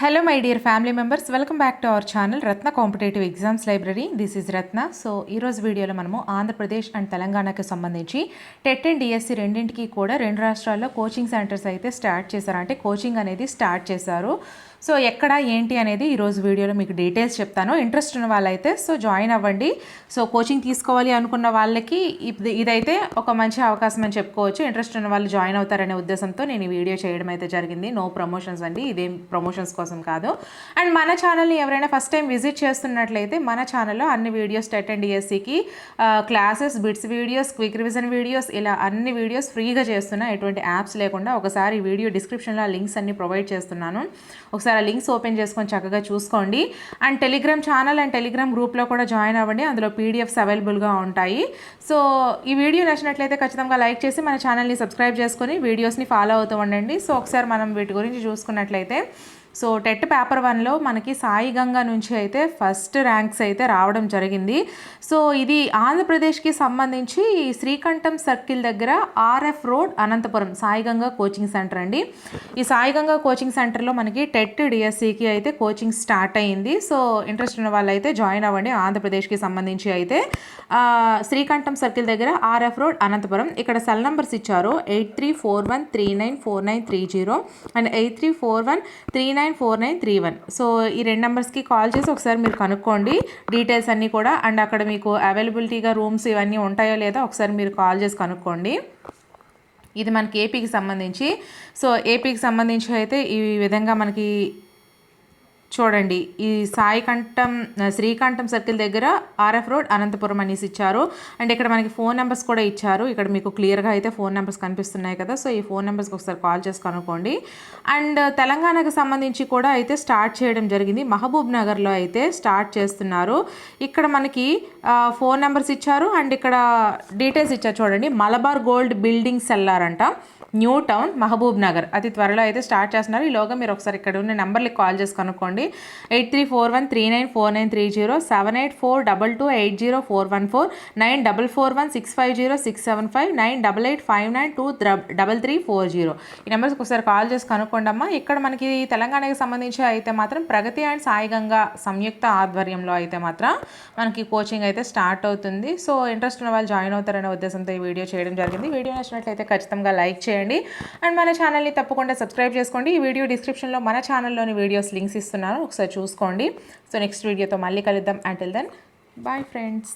Hello my dear family members welcome back to our channel Ratna competitive exams library this is Ratna so ఈరోజు వీడియోలో మనము Andhra Pradesh and తెలంగాణకి సంబంధించి TET and DSC రెండింటికి కూడా రెండు రాష్ట్రాల్లో కోచింగ్ సెంటర్స్ అయితే స్టార్ట్ చేశారు. అంటే కోచింగ్ అనేది స్టార్ట్ చేశారు. సో ఎక్కడ ఏంటి అనేది ఈరోజు వీడియోలో మీకు డీటెయిల్స్ చెప్తాను. ఇంట్రెస్ట్ ఉన్న వాళ్ళైతే సో జాయిన్ అవ్వండి. సో కోచింగ్ తీసుకోవాలి అనుకున్న వాళ్ళకి ఇదైతే ఒక మంచి అవకాశం అని చెప్పుకోవచ్చు. ఇంట్రెస్ట్ ఉన్న వాళ్ళు జాయిన్ అవుతారనే ఉద్దేశంతో నేను ఈ వీడియో చేయడం అయితే జరిగింది. నో ప్రమోషన్స్ అండి. ఇదేం ప్రమోషన్స్ కోసం కాదు. అండ్ మన ఛానల్ని ఎవరైనా ఫస్ట్ టైం విజిట్ చేస్తున్నట్లయితే మన ఛానల్లో అన్ని వీడియోస్ టెట్ అండ్ డిఎస్సికి classes bits videos quick revision videos ఇలా అన్ని వీడియోస్ ఫ్రీగా చేస్తున్నా. ఎటువంటి యాప్స్ లేకుండా ఒకసారి వీడియో డిస్క్రిప్షన్లో లింక్స్ అన్ని ప్రొవైడ్ చేస్తున్నాను. ఒకసారి ఆ లింక్స్ ఓపెన్ చేసుకొని చక్కగా చూసుకోండి. And Telegram channel and Telegram గ్రూప్లో కూడా జాయిన్ అవ్వండి. అందులో పీడిఎఫ్స్ అవైలబుల్గా ఉంటాయి. సో ఈ వీడియో నచ్చినట్లయితే ఖచ్చితంగా లైక్ చేసి మన ఛానల్ని సబ్స్క్రైబ్ చేసుకొని వీడియోస్ని ఫాలో అవుతూ ఉండండి. సో ఒకసారి మనం వీటి గురించి చూసుకున్నట్లయితే సో టెట్ పేపర్ వన్లో మనకి సాయి గంగా నుంచి అయితే ఫస్ట్ ర్యాంక్స్ అయితే రావడం జరిగింది. సో ఇది ఆంధ్రప్రదేశ్కి సంబంధించి శ్రీకంఠం సర్కిల్ దగ్గర RF road Anantapuram Sai Ganga coaching centre అండి. ఈ సాయి గంగా కోచింగ్ సెంటర్లో మనకి టెట్ డిఎస్సికి అయితే కోచింగ్ స్టార్ట్ అయ్యింది సో ఇంట్రెస్ట్ ఉన్న వాళ్ళు అయితే జాయిన్ అవ్వండి ఆంధ్రప్రదేశ్కి సంబంధించి అయితే. శ్రీకంఠం సర్కిల్ దగ్గర ఆర్ఎఫ్ రోడ్ అనంతపురం. ఇక్కడ సెల్ నెంబర్స్ ఇచ్చారు. Eight three four one three nine four nine three zero and eight three four one three nine nine four nine three one. So ఈ రెండు నెంబర్స్కి కాల్ చేసి ఒకసారి మీరు కనుక్కోండి. డీటెయిల్స్ అన్నీ కూడా అండ్ అక్కడ మీకు అవైలబిలిటీగా రూమ్స్ ఇవన్నీ ఉంటాయో లేదో ఒకసారి మీరు కాల్ చేసి కనుక్కోండి. ఇది మనకి ఏపీకి సంబంధించి. సో ఏపీకి సంబంధించి అయితే ఈ విధంగా మనకి చూడండి. ఈ సాయికంఠం శ్రీకంఠం సర్కిల్ దగ్గర ఆర్ఎఫ్ రోడ్ అనంతపురం అనేసి ఇచ్చారు. అండ్ ఇక్కడ మనకి ఫోన్ నెంబర్స్ కూడా ఇచ్చారు. ఇక్కడ మీకు క్లియర్గా అయితే ఫోన్ నెంబర్స్ కనిపిస్తున్నాయి కదా. సో ఈ ఫోన్ నెంబర్స్కి ఒకసారి కాల్ చేసి కనుక్కోండి అండ్ తెలంగాణకు సంబంధించి కూడా అయితే స్టార్ట్ చేయడం జరిగింది. మహబూబ్ నగర్లో అయితే స్టార్ట్ చేస్తున్నారు. ఇక్కడ మనకి ఫోన్ నెంబర్స్ ఇచ్చారు. అండ్ ఇక్కడ డీటెయిల్స్ ఇచ్చారు చూడండి. మలబార్ గోల్డ్ బిల్డింగ్ సెల్లార్ అంట. New town Mahbubnagar. అతి త్వరలో అయితే స్టార్ట్ చేస్తున్నారు. ఈలోగా మీరు ఒకసారి ఇక్కడ ఉన్న నెంబర్లకి కాల్ చేసి కనుక్కోండి eight three four one three nine four nine three zero seven eight four double two eight zero four one four nine double four one six five zero six seven five nine double eight five nine two double three four zero. ఈ నెంబర్స్కి ఒకసారి call చేసి కనుక్కోండి అమ్మా ఇక్కడ మనకి తెలంగాణకి సంబంధించి అయితే మాత్రం ప్రగతి అండ్ సాయిగంగా సంయుక్త ఆధ్వర్యంలో అయితే మాత్రం మనకి కోచింగ్ అయితే స్టార్ట్ అవుతుంది. సో ఇంట్రెస్ట్ ఉన్న వాళ్ళు జాయిన్ అవుతారనే ఉద్దేశంతో ఈ వీడియో చేయడం జరిగింది. వీడియో నచ్చినట్లయితే ఖచ్చితంగా లైక్ చేయండి. అండ్ మన ఛానల్ని తప్పకుండా సబ్స్క్రైబ్ చేసుకోండి. ఈ వీడియో డిస్క్రిప్షన్లో మన ఛానల్లోని వీడియోస్ లింక్స్ ఇస్తున్నాను. ఒకసారి చూసుకోండి. సో నెక్స్ట్ వీడియోతో మళ్ళీ కలుద్దాం. Until then bye friends